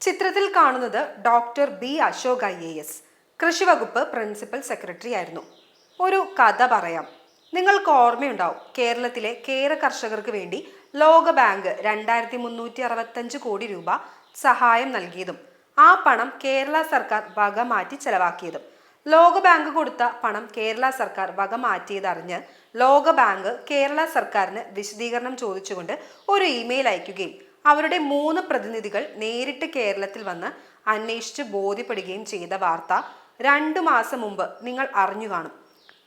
ചിത്രത്തിൽ കാണുന്നത് doctor B Ashok I A S കൃഷിവകുപ്പ് പ്രിൻസിപ്പൽ സെക്രട്ടറി ആയിരുന്നു. ഒരു കഥ പറയാം. നിങ്ങൾക്ക് ഓർമ്മയുണ്ടാവും കേരളത്തിലെ കേര കർഷകർക്ക് വേണ്ടി ലോകബാങ്ക് രണ്ടായിരത്തി മുന്നൂറ്റി അറുപത്തഞ്ച് കോടി രൂപ സഹായം നൽകിയതും ആ പണം കേരള സർക്കാർ വക മാറ്റി ചെലവാക്കിയതും. ലോകബാങ്ക് കൊടുത്ത പണം കേരള സർക്കാർ വക മാറ്റിയതറിഞ്ഞ് ലോകബാങ്ക് കേരള സർക്കാരിന് വിശദീകരണം ചോദിച്ചുകൊണ്ട് ഒരു ഇമെയിൽ അയക്കുകയും അവരുടെ മൂന്ന് പ്രതിനിധികൾ നേരിട്ട് കേരളത്തിൽ വന്ന് അന്വേഷിച്ച് ബോധ്യപ്പെടുകയും ചെയ്ത വാർത്ത രണ്ടു മാസം മുമ്പ് നിങ്ങൾ അറിഞ്ഞു കാണും.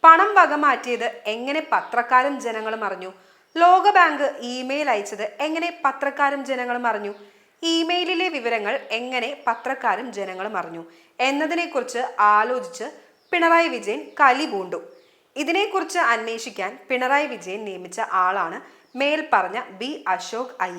പണം വക മാറ്റിയത് എങ്ങനെ പത്രക്കാരും ജനങ്ങളും അറിഞ്ഞു? ലോകബാങ്ക് ഇമെയിൽ അയച്ചത് എങ്ങനെ പത്രക്കാരും ജനങ്ങളും അറിഞ്ഞു? ഇമെയിലിലെ വിവരങ്ങൾ എങ്ങനെ പത്രക്കാരും ജനങ്ങളും അറിഞ്ഞു? എന്നതിനെക്കുറിച്ച് ആലോചിച്ച് പിണറായി വിജയൻ കലി പൂണ്ടു. ഇതിനെക്കുറിച്ച് അന്വേഷിക്കാൻ പിണറായി വിജയൻ നിയമിച്ച ആളാണ് മേൽപ്പറഞ്ഞ ബി അശോക് ഐ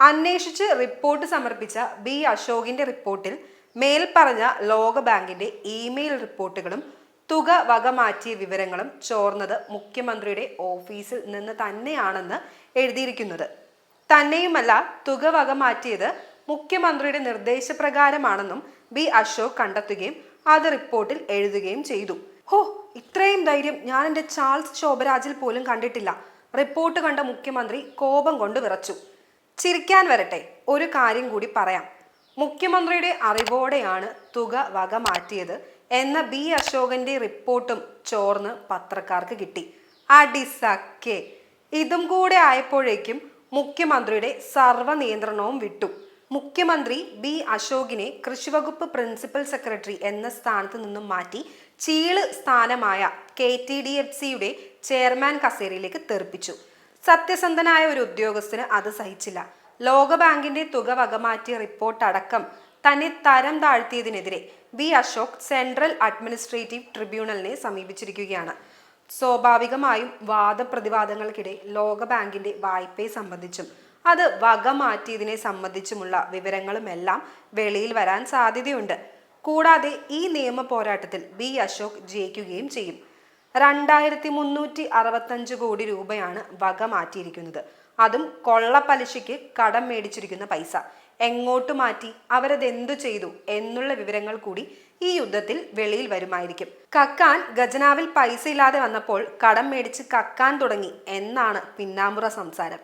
അന്വേഷിച്ച് റിപ്പോർട്ട് സമർപ്പിച്ച ബി അശോകിന്റെ റിപ്പോർട്ടിൽ മേൽപ്പറഞ്ഞ ലോകബാങ്കിന്റെ ഇമെയിൽ റിപ്പോർട്ടുകളും തുക വകമാറ്റിയ വിവരങ്ങളും ചോർന്നത് മുഖ്യമന്ത്രിയുടെ ഓഫീസിൽ നിന്ന് തന്നെയാണെന്ന് എഴുതിയിരിക്കുന്നത്. തന്നെയുമല്ല തുക വകമാറ്റിയത് മുഖ്യമന്ത്രിയുടെ നിർദ്ദേശപ്രകാരമാണെന്നും ബി അശോക് കണ്ടെത്തുകയും അത് റിപ്പോർട്ടിൽ എഴുതുകയും ചെയ്തു. ഹോ ഇത്രയും ധൈര്യം ഞാൻ എന്റെ ചാൾസ് ശോഭരാജിൽ പോലും കണ്ടിട്ടില്ല. റിപ്പോർട്ട് കണ്ട മുഖ്യമന്ത്രി കോപം കൊണ്ട് വിറച്ചു. ചിരിക്കാൻ വരട്ടെ. ഒരു കാര്യം കൂടി പറയാം. മുഖ്യമന്ത്രിയുടെ അറിവോടെയാണ് തുക വക മാറ്റിയത് എന്ന ബി അശോകന്റെ റിപ്പോർട്ടും ചോർന്ന് പത്രക്കാർക്ക് കിട്ടി. അടിസക്കെ ഇതും കൂടെ ആയപ്പോഴേക്കും മുഖ്യമന്ത്രിയുടെ സർവ നിയന്ത്രണവും വിട്ടു. മുഖ്യമന്ത്രി ബി അശോകിനെ കൃഷിവകുപ്പ് പ്രിൻസിപ്പൽ സെക്രട്ടറി എന്ന സ്ഥാനത്ത് നിന്നും മാറ്റി ചീൾ സ്ഥാനമായ കെ ടി ഡി എഫ് സിയുടെ ചെയർമാൻ കസേരയിലേക്ക് തെറിപ്പിച്ചു. സത്യസന്ധനായ ഒരു ഉദ്യോഗസ്ഥന് അത് സഹിച്ചില്ല. ലോകബാങ്കിന്റെ തുക വകമാറ്റിയ റിപ്പോർട്ട് അടക്കം തന്നെ തരം താഴ്ത്തിയതിനെതിരെ ബി അശോക് സെൻട്രൽ അഡ്മിനിസ്ട്രേറ്റീവ് ട്രിബ്യൂണലിനെ സമീപിച്ചിരിക്കുകയാണ്. സ്വാഭാവികമായും വാദപ്രതിവാദങ്ങൾക്കിടെ ലോകബാങ്കിന്റെ വായ്പയെ സംബന്ധിച്ചും അത് വക മാറ്റിയതിനെ സംബന്ധിച്ചുമുള്ള വിവരങ്ങളുമെല്ലാം വെളിയിൽ വരാൻ സാധ്യതയുണ്ട്. കൂടാതെ ഈ നിയമ പോരാട്ടത്തിൽ ബി അശോക് ജയിക്കുകയും ചെയ്യും. രണ്ടായിരത്തി മുന്നൂറ്റി അറുപത്തഞ്ച് കോടി രൂപയാണ് വക മാറ്റിയിരിക്കുന്നത്. അതും കൊള്ളപ്പലിശയ്ക്ക് കടം മേടിച്ചിരിക്കുന്ന പൈസ. എങ്ങോട്ട് മാറ്റി? അവരതെന്തു ചെയ്തു? എന്നുള്ള വിവരങ്ങൾ കൂടി ഈ യുദ്ധത്തിൽ വെളിയിൽ വരുമായിരിക്കും. കക്കാൻ ഖജനാവിൽ പൈസ ഇല്ലാതെ വന്നപ്പോൾ കടം മേടിച്ച് കക്കാൻ തുടങ്ങി എന്നാണ് പിന്നാമ്പുറ സംസാരം.